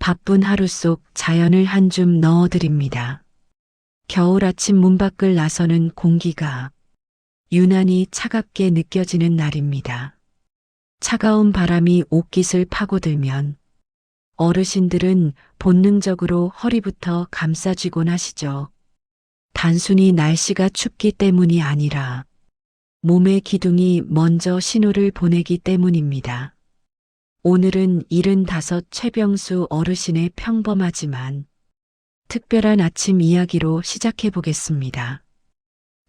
바쁜 하루 속 자연을 한 줌 넣어드립니다. 겨울 아침 문 밖을 나서는 공기가 유난히 차갑게 느껴지는 날입니다. 차가운 바람이 옷깃을 파고들면 어르신들은 본능적으로 허리부터 감싸쥐곤 하시죠. 단순히 날씨가 춥기 때문이 아니라 몸의 기둥이 먼저 신호를 보내기 때문입니다. 오늘은 75 최병수 어르신의 평범하지만 특별한 아침 이야기로 시작해 보겠습니다.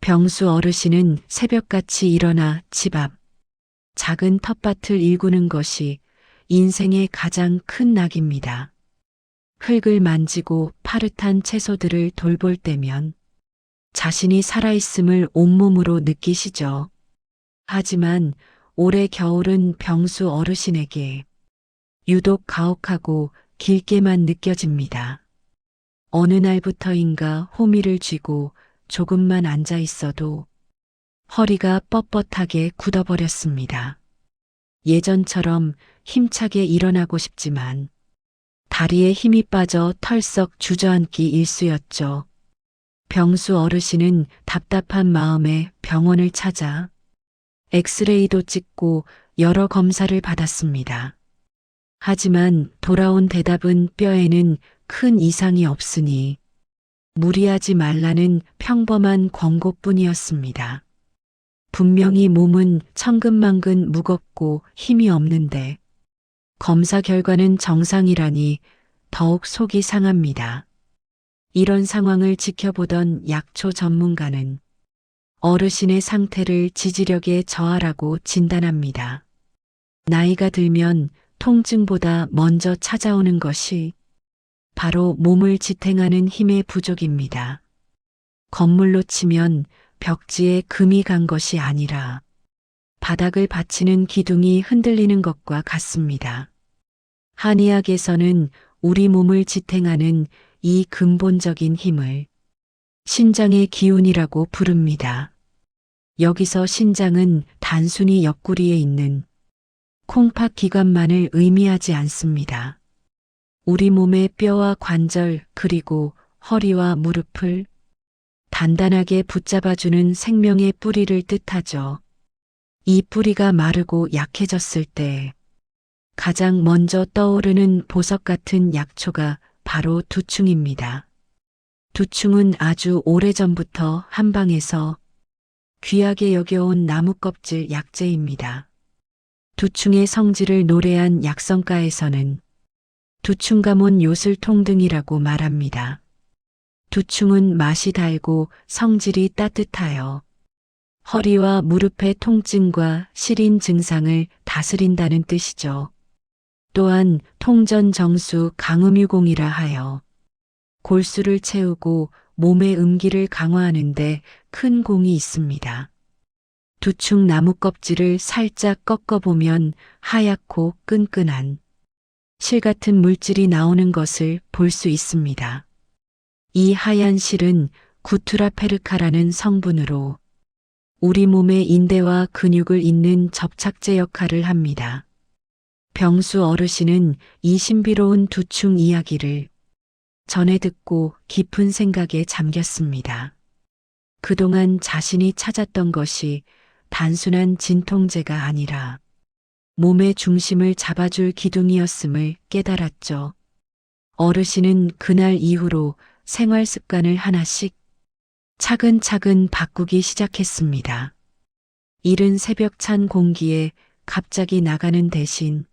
병수 어르신은 새벽같이 일어나 집 앞 작은 텃밭을 일구는 것이 인생의 가장 큰 낙입니다. 흙을 만지고 파릇한 채소들을 돌볼 때면 자신이 살아있음을 온몸으로 느끼시죠. 하지만 올해 겨울은 병수 어르신에게 유독 가혹하고 길게만 느껴집니다. 어느 날부터인가 호미를 쥐고 조금만 앉아 있어도 허리가 뻣뻣하게 굳어버렸습니다. 예전처럼 힘차게 일어나고 싶지만 다리에 힘이 빠져 털썩 주저앉기 일쑤였죠. 병수 어르신은 답답한 마음에 병원을 찾아 엑스레이도 찍고 여러 검사를 받았습니다. 하지만 돌아온 대답은 뼈에는 큰 이상이 없으니 무리하지 말라는 평범한 권고뿐이었습니다. 분명히 몸은 천근만근 무겁고 힘이 없는데 검사 결과는 정상이라니 더욱 속이 상합니다. 이런 상황을 지켜보던 약초 전문가는 어르신의 상태를 지지력에 저하라고 진단합니다. 나이가 들면 통증보다 먼저 찾아오는 것이 바로 몸을 지탱하는 힘의 부족입니다. 건물로 치면 벽지에 금이 간 것이 아니라 바닥을 받치는 기둥이 흔들리는 것과 같습니다. 한의학에서는 우리 몸을 지탱하는 이 근본적인 힘을 신장의 기운이라고 부릅니다. 여기서 신장은 단순히 옆구리에 있는 콩팥 기관만을 의미하지 않습니다. 우리 몸의 뼈와 관절 그리고 허리와 무릎을 단단하게 붙잡아주는 생명의 뿌리를 뜻하죠. 이 뿌리가 마르고 약해졌을 때 가장 먼저 떠오르는 보석 같은 약초가 바로 두충입니다. 두충은 아주 오래전부터 한방에서 귀하게 여겨온 나무 껍질 약재입니다. 두충의 성질을 노래한 약성가에서는 두충가몬 요술통등이라고 말합니다. 두충은 맛이 달고 성질이 따뜻하여 허리와 무릎의 통증과 시린 증상을 다스린다는 뜻이죠. 또한 통전정수 강음유공이라 하여 골수를 채우고 몸의 음기를 강화하는데 큰 공이 있습니다. 두충 나무 껍질을 살짝 꺾어보면 하얗고 끈끈한 실 같은 물질이 나오는 것을 볼 수 있습니다. 이 하얀 실은 구투라페르카라는 성분으로 우리 몸의 인대와 근육을 잇는 접착제 역할을 합니다. 병수 어르신은 이 신비로운 두충 이야기를 전에 듣고 깊은 생각에 잠겼습니다. 그동안 자신이 찾았던 것이 단순한 진통제가 아니라 몸의 중심을 잡아줄 기둥이었음을 깨달았죠. 어르신은 그날 이후로 생활 습관을 하나씩 차근차근 바꾸기 시작했습니다. 이른 새벽 찬 공기에 갑자기 나가는 대신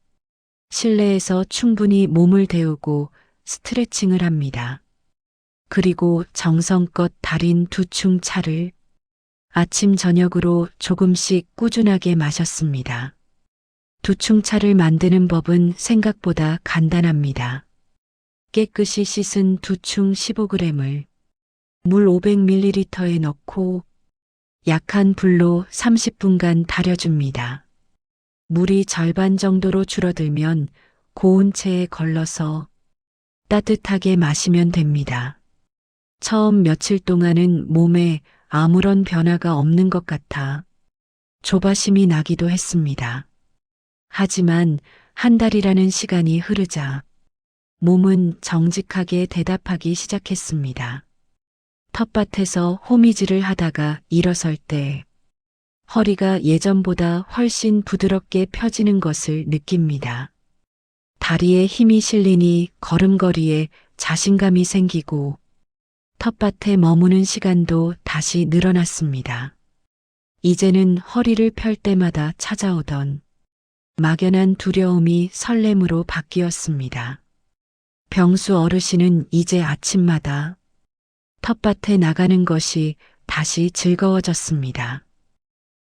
실내에서 충분히 몸을 데우고 스트레칭을 합니다. 그리고 정성껏 달인 두충 차를 아침 저녁으로 조금씩 꾸준하게 마셨습니다. 두충차를 만드는 법은 생각보다 간단합니다. 깨끗이 씻은 두충 15g을 물 500ml에 넣고 약한 불로 30분간 달여줍니다. 물이 절반 정도로 줄어들면 고운 체에 걸러서 따뜻하게 마시면 됩니다. 처음 며칠 동안은 몸에 아무런 변화가 없는 것 같아 조바심이 나기도 했습니다. 하지만 한 달이라는 시간이 흐르자 몸은 정직하게 대답하기 시작했습니다. 텃밭에서 호미질을 하다가 일어설 때 허리가 예전보다 훨씬 부드럽게 펴지는 것을 느낍니다. 다리에 힘이 실리니 걸음걸이에 자신감이 생기고 텃밭에 머무는 시간도 다시 늘어났습니다. 이제는 허리를 펼 때마다 찾아오던 막연한 두려움이 설렘으로 바뀌었습니다. 병수 어르신은 이제 아침마다 텃밭에 나가는 것이 다시 즐거워졌습니다.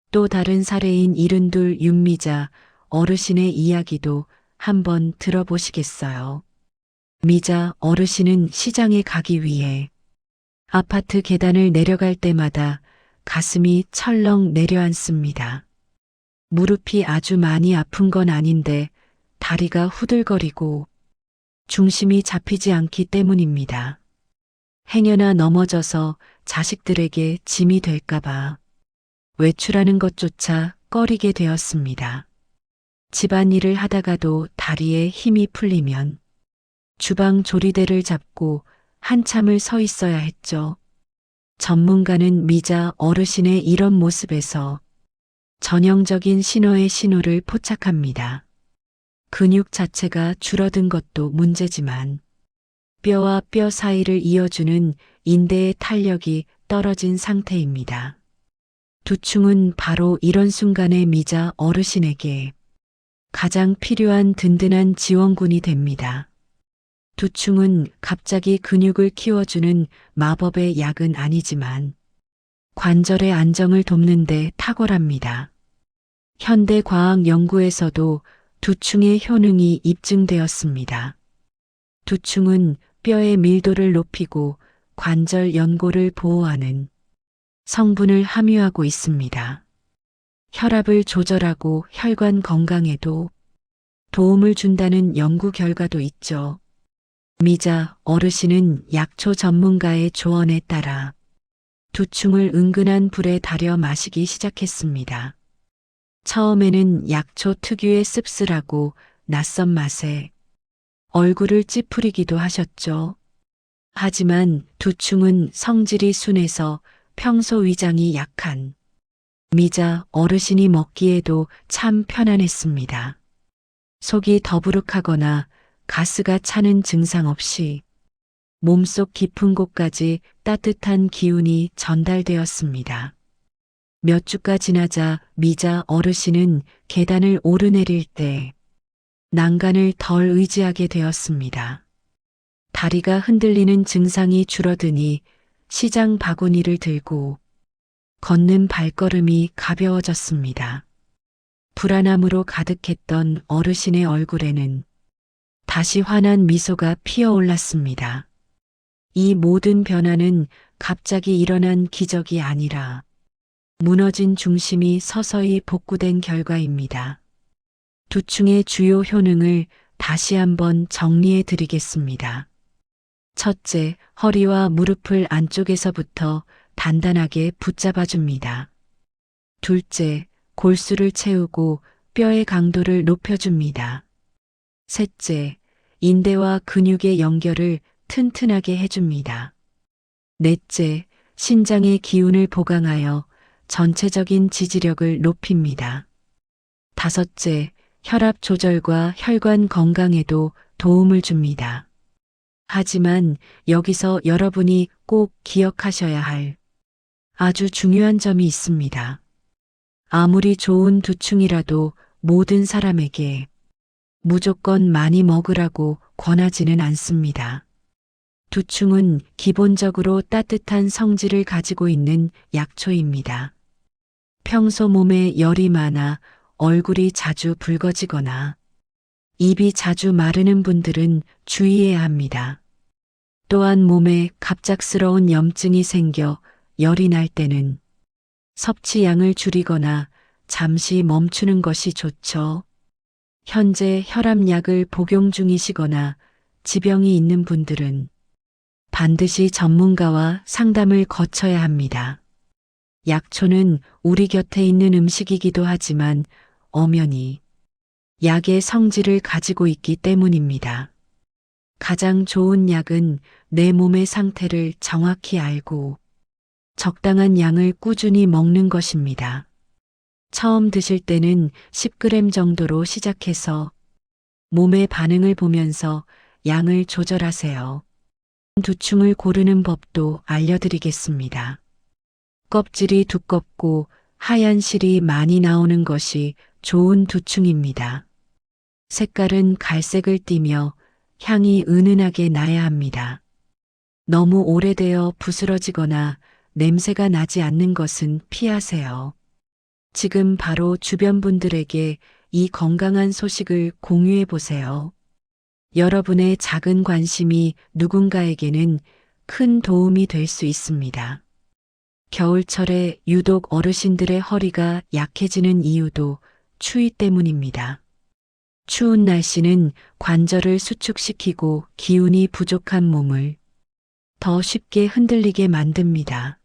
또 다른 사례인 이른둘 윤미자 어르신의 이야기도 한번 들어보시겠어요. 미자 어르신은 시장에 가기 위해 아파트 계단을 내려갈 때마다 가슴이 철렁 내려앉습니다. 무릎이 아주 많이 아픈 건 아닌데 다리가 후들거리고 중심이 잡히지 않기 때문입니다. 행여나 넘어져서 자식들에게 짐이 될까봐 외출하는 것조차 꺼리게 되었습니다. 집안일을 하다가도 다리에 힘이 풀리면 주방 조리대를 잡고 한참을 서 있어야 했죠. 전문가는 미자 어르신의 이런 모습에서 전형적인 신호의 신호를 포착합니다. 근육 자체가 줄어든 것도 문제지만 뼈와 뼈 사이를 이어주는 인대의 탄력이 떨어진 상태입니다. 두충은 바로 이런 순간에 미자 어르신에게 가장 필요한 든든한 지원군이 됩니다. 두충은 갑자기 근육을 키워주는 마법의 약은 아니지만 관절의 안정을 돕는데 탁월합니다. 현대 과학 연구에서도 두충의 효능이 입증되었습니다. 두충은 뼈의 밀도를 높이고 관절 연골을 보호하는 성분을 함유하고 있습니다. 혈압을 조절하고 혈관 건강에도 도움을 준다는 연구 결과도 있죠. 미자 어르신은 약초 전문가의 조언에 따라 두충을 은근한 불에 달여 마시기 시작했습니다. 처음에는 약초 특유의 씁쓸하고 낯선 맛에 얼굴을 찌푸리기도 하셨죠. 하지만 두충은 성질이 순해서 평소 위장이 약한 미자 어르신이 먹기에도 참 편안했습니다. 속이 더부룩하거나 가스가 차는 증상 없이 몸속 깊은 곳까지 따뜻한 기운이 전달되었습니다. 몇 주가 지나자 미자 어르신은 계단을 오르내릴 때 난간을 덜 의지하게 되었습니다. 다리가 흔들리는 증상이 줄어드니 시장 바구니를 들고 걷는 발걸음이 가벼워졌습니다. 불안함으로 가득했던 어르신의 얼굴에는 다시 환한 미소가 피어올랐습니다. 이 모든 변화는 갑자기 일어난 기적이 아니라 무너진 중심이 서서히 복구된 결과입니다. 두충의 주요 효능을 다시 한번 정리해 드리겠습니다. 첫째, 허리와 무릎을 안쪽에서부터 단단하게 붙잡아 줍니다. 둘째, 골수를 채우고 뼈의 강도를 높여줍니다. 셋째, 인대와 근육의 연결을 튼튼하게 해줍니다. 넷째, 신장의 기운을 보강하여 전체적인 지지력을 높입니다. 다섯째, 혈압 조절과 혈관 건강에도 도움을 줍니다. 하지만 여기서 여러분이 꼭 기억하셔야 할 아주 중요한 점이 있습니다. 아무리 좋은 두충이라도 모든 사람에게 무조건 많이 먹으라고 권하지는 않습니다. 두충은 기본적으로 따뜻한 성질을 가지고 있는 약초입니다. 평소 몸에 열이 많아 얼굴이 자주 붉어지거나 입이 자주 마르는 분들은 주의해야 합니다. 또한 몸에 갑작스러운 염증이 생겨 열이 날 때는 섭취량을 줄이거나 잠시 멈추는 것이 좋죠. 현재 혈압약을 복용 중이시거나 지병이 있는 분들은 반드시 전문가와 상담을 거쳐야 합니다. 약초는 우리 곁에 있는 음식이기도 하지만 엄연히 약의 성질을 가지고 있기 때문입니다. 가장 좋은 약은 내 몸의 상태를 정확히 알고 적당한 양을 꾸준히 먹는 것입니다. 처음 드실 때는 10g 정도로 시작해서 몸의 반응을 보면서 양을 조절하세요. 두충을 고르는 법도 알려드리겠습니다. 껍질이 두껍고 하얀 실이 많이 나오는 것이 좋은 두충입니다. 색깔은 갈색을 띠며 향이 은은하게 나야 합니다. 너무 오래되어 부스러지거나 냄새가 나지 않는 것은 피하세요. 지금 바로 주변 분들에게 이 건강한 소식을 공유해 보세요. 여러분의 작은 관심이 누군가에게는 큰 도움이 될 수 있습니다. 겨울철에 유독 어르신들의 허리가 약해지는 이유도 추위 때문입니다. 추운 날씨는 관절을 수축시키고 기운이 부족한 몸을 더 쉽게 흔들리게 만듭니다.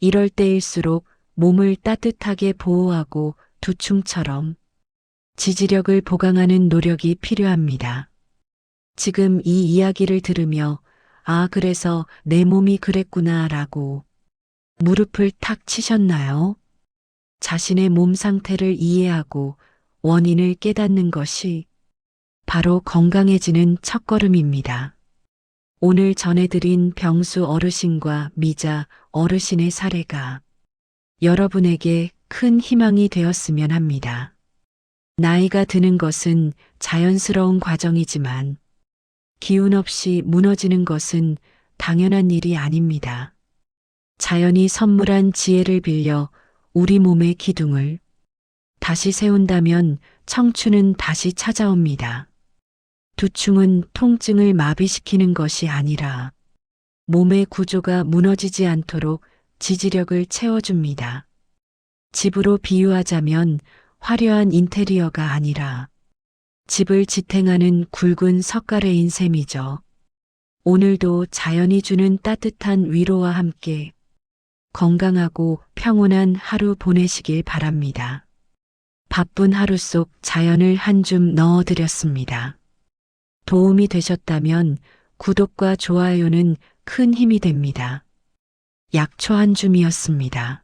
이럴 때일수록 몸을 따뜻하게 보호하고 두충처럼 지지력을 보강하는 노력이 필요합니다. 지금 이 이야기를 들으며 아, 그래서 내 몸이 그랬구나 라고 무릎을 탁 치셨나요? 자신의 몸 상태를 이해하고 원인을 깨닫는 것이 바로 건강해지는 첫걸음입니다. 오늘 전해드린 병수 어르신과 미자 어르신의 사례가 여러분에게 큰 희망이 되었으면 합니다. 나이가 드는 것은 자연스러운 과정이지만 기운 없이 무너지는 것은 당연한 일이 아닙니다. 자연이 선물한 지혜를 빌려 우리 몸의 기둥을 다시 세운다면 청춘은 다시 찾아옵니다. 두충은 통증을 마비시키는 것이 아니라 몸의 구조가 무너지지 않도록 지지력을 채워줍니다. 집으로 비유하자면 화려한 인테리어가 아니라 집을 지탱하는 굵은 석가래인 셈이죠. 오늘도 자연이 주는 따뜻한 위로와 함께 건강하고 평온한 하루 보내시길 바랍니다. 바쁜 하루 속 자연을 한 줌 넣어드렸습니다. 도움이 되셨다면 구독과 좋아요는 큰 힘이 됩니다. 약초 한 줌이었습니다.